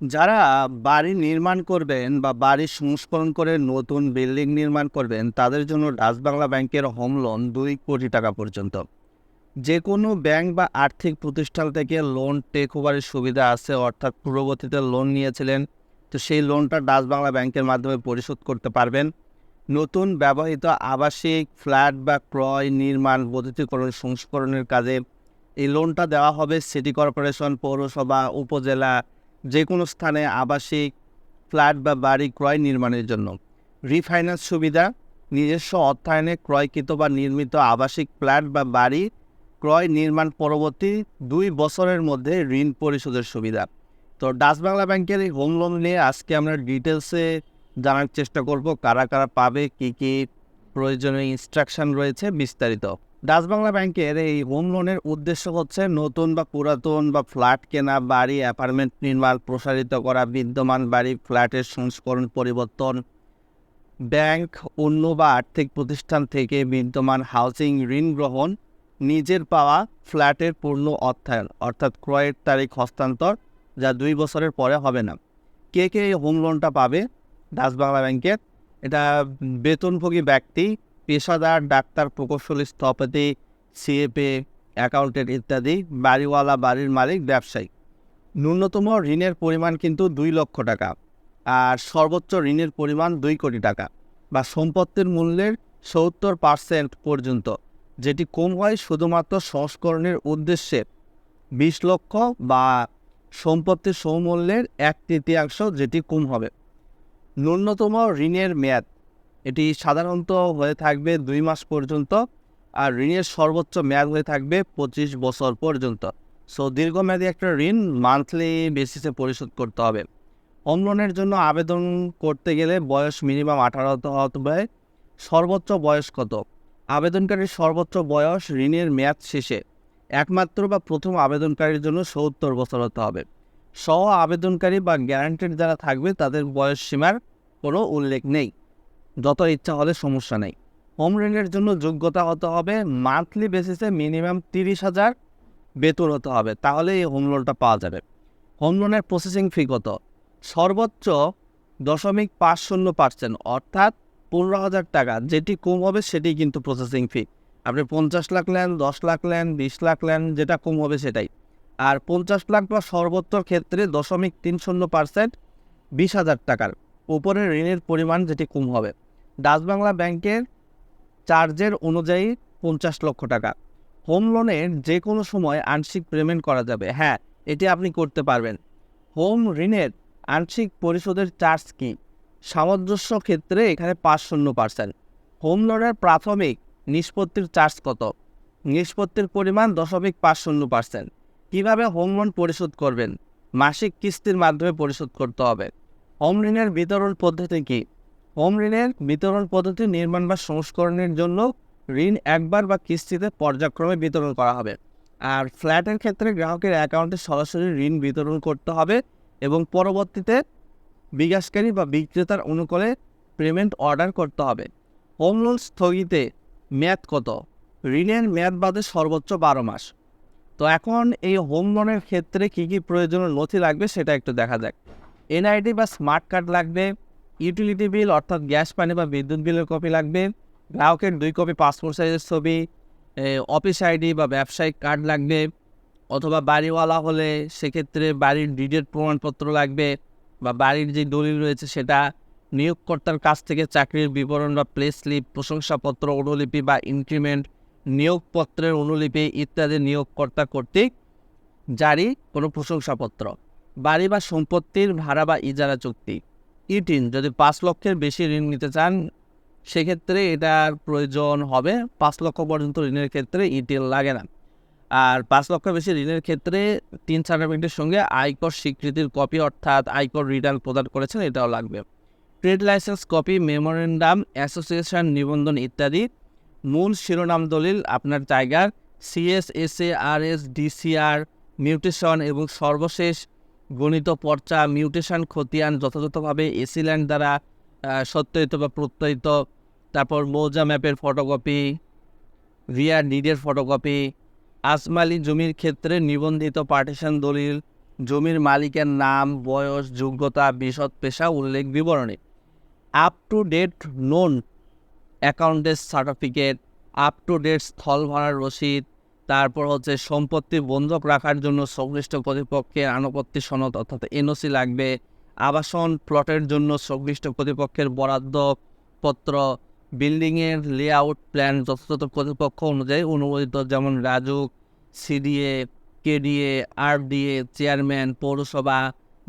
যারা বাড়ি নির্মাণ করবেন বা বাড়ি সংস্করণ করে নতুন বিল্ডিং নির্মাণ করবেন, তাদের জন্য ডাচ বাংলা ব্যাংকের হোম লোন দুই কোটি টাকা পর্যন্ত। যে কোনো ব্যাংক বা আর্থিক প্রতিষ্ঠান থেকে লোন টেক ওভারের সুবিধা আছে, অর্থাৎ পূর্ববর্তীতে লোন নিয়েছিলেন, তো সেই লোনটা বাংলা ব্যাংকের মাধ্যমে পরিশোধ করতে পারবেন। নতুন ব্যবহৃত আবাসিক, ফ্ল্যাট বা ক্রয় নির্মাণ বৈদ্যুতিকরণ সংস্করণের কাজে এই লোনটা দেওয়া হবে সিটি কর্পোরেশন, পৌরসভা, উপজেলা যে কোনো স্থানে আবাসিক, ফ্ল্যাট বা বাড়ি ক্রয় নির্মাণের জন্য। রিফাইন্যান্স সুবিধা, নিজস্ব অর্থায়নে ক্রয়কৃত বা নির্মিত আবাসিক ফ্ল্যাট বা বাড়ি ক্রয় নির্মাণ পরবর্তী দুই বছরের মধ্যে ঋণ পরিশোধের সুবিধা। তো ডাচ বাংলা ব্যাংকের এই হোম লোন নিয়ে আজকে আমরা ডিটেলসে জানার চেষ্টা করব, কারা কারা পাবে, কী কী প্রয়োজনীয় ইনস্ট্রাকশন রয়েছে বিস্তারিত। ডাচ বাংলা ব্যাংকের এই হোম লোনের উদ্দেশ্য হচ্ছে নতুন বা পুরাতন বা ফ্ল্যাট কেনা, বাড়ি, অ্যাপার্টমেন্ট নির্মাণ, প্রসারিত করা, বিদ্যমান বাড়ি, ফ্ল্যাটের সংস্করণ পরিবর্তন। ব্যাংক অন্য বা আর্থিক প্রতিষ্ঠান থেকে বিদ্যমান হাউসিং ঋণ গ্রহণ, নিজের পাওয়া ফ্ল্যাটের পূর্ণ অর্থায়ন, অর্থাৎ ক্রয়ের তারিখ হস্তান্তর, যা দুই বছরের পরে হবে না। কে কে এই হোম লোনটা পাবে? ডাচ বাংলা ব্যাংকের। এটা বেতনভোগী ব্যক্তি পেশাদার, ডাক্তার, প্রকৌশলী স্থপতি সিএপে অ্যাকাউন্টেন্ট ইত্যাদি বাড়িওয়ালা, বাড়ির মালিক, ব্যবসায়ী। ন্যূনতম ঋণের পরিমাণ কিন্তু দুই লক্ষ টাকা আর সর্বোচ্চ ঋণের পরিমাণ দুই কোটি টাকা বা সম্পত্তির মূল্যের সত্তর পার্সেন্ট পর্যন্ত, যেটি কম হয় শুধুমাত্র সংস্করণের উদ্দেশ্যে। বিশ লক্ষ বা সম্পত্তির সমূল্যের এক তৃতীয়াংশ যেটি কম হবে। ন্যূনতম ঋণের মেয়াদ এটি সাধারণত হয়ে থাকবে দুই মাস পর্যন্ত আর ঋণের সর্বোচ্চ মেয়াদ হয়ে থাকবে পঁচিশ বছর পর্যন্ত। সো দীর্ঘমেয়াদী একটা ঋণ মান্থলি বেসিসে পরিশোধ করতে হবে। হোম লোনের জন্য আবেদন করতে গেলে বয়স মিনিমাম আঠারো হতে হবে সর্বোচ্চ বয়স কত? আবেদনকারীর সর্বোচ্চ বয়স ঋণের মেয়াদ শেষে। একমাত্র বা প্রথম আবেদনকারীর জন্য সত্তর বছর হতে হবে। সহ আবেদনকারী বা গ্যারান্টেড যারা থাকবে তাদের বয়স সীমার কোনো উল্লেখ নেই। যত ইচ্ছা হলে সমস্যা নেই। হোম ঋণের জন্য যোগ্যতা হতে হবে? মান্থলি বেসিসে মিনিমাম তিরিশ হাজার বেতন হতে হবে, তাহলে এই হোম লোনটা পাওয়া যাবে। হোম লোনের প্রসেসিং ফি কত? সর্বোচ্চ দশমিক পাঁচ শূন্য পার্সেন্ট, অর্থাৎ পনেরো হাজার টাকা, যেটি কম হবে সেটি কিন্তু প্রসেসিং ফি। আপনি পঞ্চাশ লাখ নেন, দশ লাখ নেন, বিশ লাখ নেন, যেটা কম হবে সেটাই। আর পঞ্চাশ লাখ বা সর্বোচ্চ ক্ষেত্রে দশমিক তিন শূন্য পার্সেন্ট, বিশ হাজার টাকার। উপরে ঋণের পরিমাণ যেটি কম হবে। ডাচ বাংলা ব্যাংকের চার্জের অনুযায়ী পঞ্চাশ লক্ষ টাকা। হোম লোনের যে কোনো সময় আংশিক পেমেন্ট করা যাবে। হ্যাঁ এটি আপনি করতে পারবেন। হোম ঋণের আংশিক পরিশোধের চার্জ কি? সামঞ্জস্য ক্ষেত্রে এখানে পাঁচ শূন্য পার্সেন্ট। হোম লোনের প্রাথমিক নিষ্পত্তির চার্জ কত? নিষ্পত্তির পরিমাণ দশমিক পাঁচ শূন্য পার্সেন্ট। কীভাবে হোম লোন পরিশোধ করবেন? মাসিক কিস্তির মাধ্যমে পরিশোধ করতে হবে। হোম ঋণের বিতরণ পদ্ধতি কী? হোম ঋণের বিতরণ পদ্ধতি নির্মাণ বা সংস্করণের জন্য ঋণ একবার বা কিস্তিতে পর্যায়ক্রমে বিতরণ করা হবে। আর ফ্ল্যাটের ক্ষেত্রে গ্রাহকের অ্যাকাউন্টে সরাসরি ঋণ বিতরণ করতে হবে এবং পরবর্তীতে বিকাশকারী বা বিক্রেতার অনুকূলে পেমেন্ট অর্ডার করতে হবে। হোম লোন স্থগিতে মেয়াদ কত? ঋণের মেয়াদ বাদে সর্বোচ্চ বারো মাস। তো এখন এই হোম লোনের ক্ষেত্রে কী কী প্রয়োজনীয় নথি লাগবে সেটা একটু দেখা যাক। এনআইডি বা স্মার্ট কার্ড লাগবে ইউটিলিটি বিল অর্থাৎ গ্যাস পানি বা বিদ্যুৎ বিলের কপি লাগবে। গ্রাহকের দুই কপি পাসপোর্ট সাইজের ছবি অফিস আইডি বা ব্যবসায়িক কার্ড লাগবে, অথবা বাড়িওয়ালা হলে সেক্ষেত্রে বাড়ির ডিডের প্রমাণপত্র লাগবে বা বাড়ির যে দলিল রয়েছে সেটা নিয়োগকর্তার কাছ থেকে চাকরির বিবরণ বা প্লে স্লিপ প্রশংসাপত্র, অনুলিপি বা ইনক্রিমেন্ট নিয়োগপত্রের অনুলিপি ইত্যাদি নিয়োগকর্তা কর্তৃক জারি কোনো প্রশংসাপত্র। বাড়ি বা সম্পত্তির ভাড়া বা ইজারা চুক্তি। ইটিন যদি পাঁচ লক্ষের বেশি ঋণ নিতে চান, সেক্ষেত্রে এটার প্রয়োজন হবে পাঁচ লক্ষ পর্যন্ত ঋণের ক্ষেত্রে ইটিএল লাগে না। আর পাঁচ লক্ষ বেশি ঋণের ক্ষেত্রে তিন সার্টিফিকেটের সঙ্গে আয়কর স্বীকৃতির কপি অর্থাৎ আয়কর রিটার্ন প্রদান করেছেন, এটাও লাগবে। Trade license copy, memorandum, association নিবন্ধন ইত্যাদি। মূল শিরোনাম দলিল আপনার জায়গার CS S A R S DCR mutation এবং সর্বশেষ গণিত, পর্চা, মিউটেশন, খতিয়ান যথাযথভাবে এসিল্যান্ড দ্বারা সত্যায়িত বা প্রত্যয়িত। তারপর মৌজা ম্যাপের ফটোকপি রিয়া নিডের ফটোকপি, আসমালি জমির ক্ষেত্রে নিবন্ধিত পার্টিশন দলিল, জমির মালিকের নাম, বয়স, যোগ্যতা, বিশদ পেশা, উল্লেখ বিবরণী। আপ টু ডেট নোন অ্যাকাউন্টের সার্টিফিকেট আপ টু ডেট স্থল ভাড়ার রসিদ তারপর হচ্ছে সম্পত্তি বন্ধক রাখার জন্য সংশ্লিষ্ট কর্তৃপক্ষের আনুপত্তি সনদ অর্থাৎ এনওসি লাগবে। আবাসন প্লটের জন্য সংশ্লিষ্ট কর্তৃপক্ষের বরাদ্দ পত্র বিল্ডিংয়ের লেআউট প্ল্যান যথাযথ কর্তৃপক্ষ অনুযায়ী অনুমোদিত, যেমন Rajuk CDA, KDA, RDA, chairman, পৌরসভা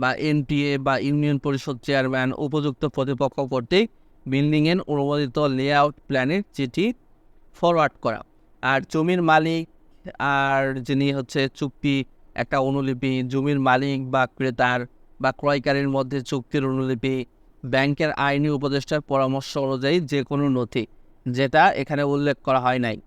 বা এনটিএ বা ইউনিয়ন পরিষদ চেয়ারম্যান, উপযুক্ত কর্তৃপক্ষ কর্তৃক বিল্ডিংয়ের অনুমোদিত লেআউট প্ল্যানের চিঠি ফরওয়ার্ড করা। আর জমির মালিক আর যিনি হচ্ছে চুক্তি, একটা অনুলিপি, জমির মালিক বা ক্রেতার বা ক্রয়কারীর মধ্যে চুক্তির অনুলিপি, ব্যাংকের আইনি উপদেষ্টার পরামর্শ অনুযায়ী যে কোনো নথি, যেটা এখানে উল্লেখ করা হয় নাই।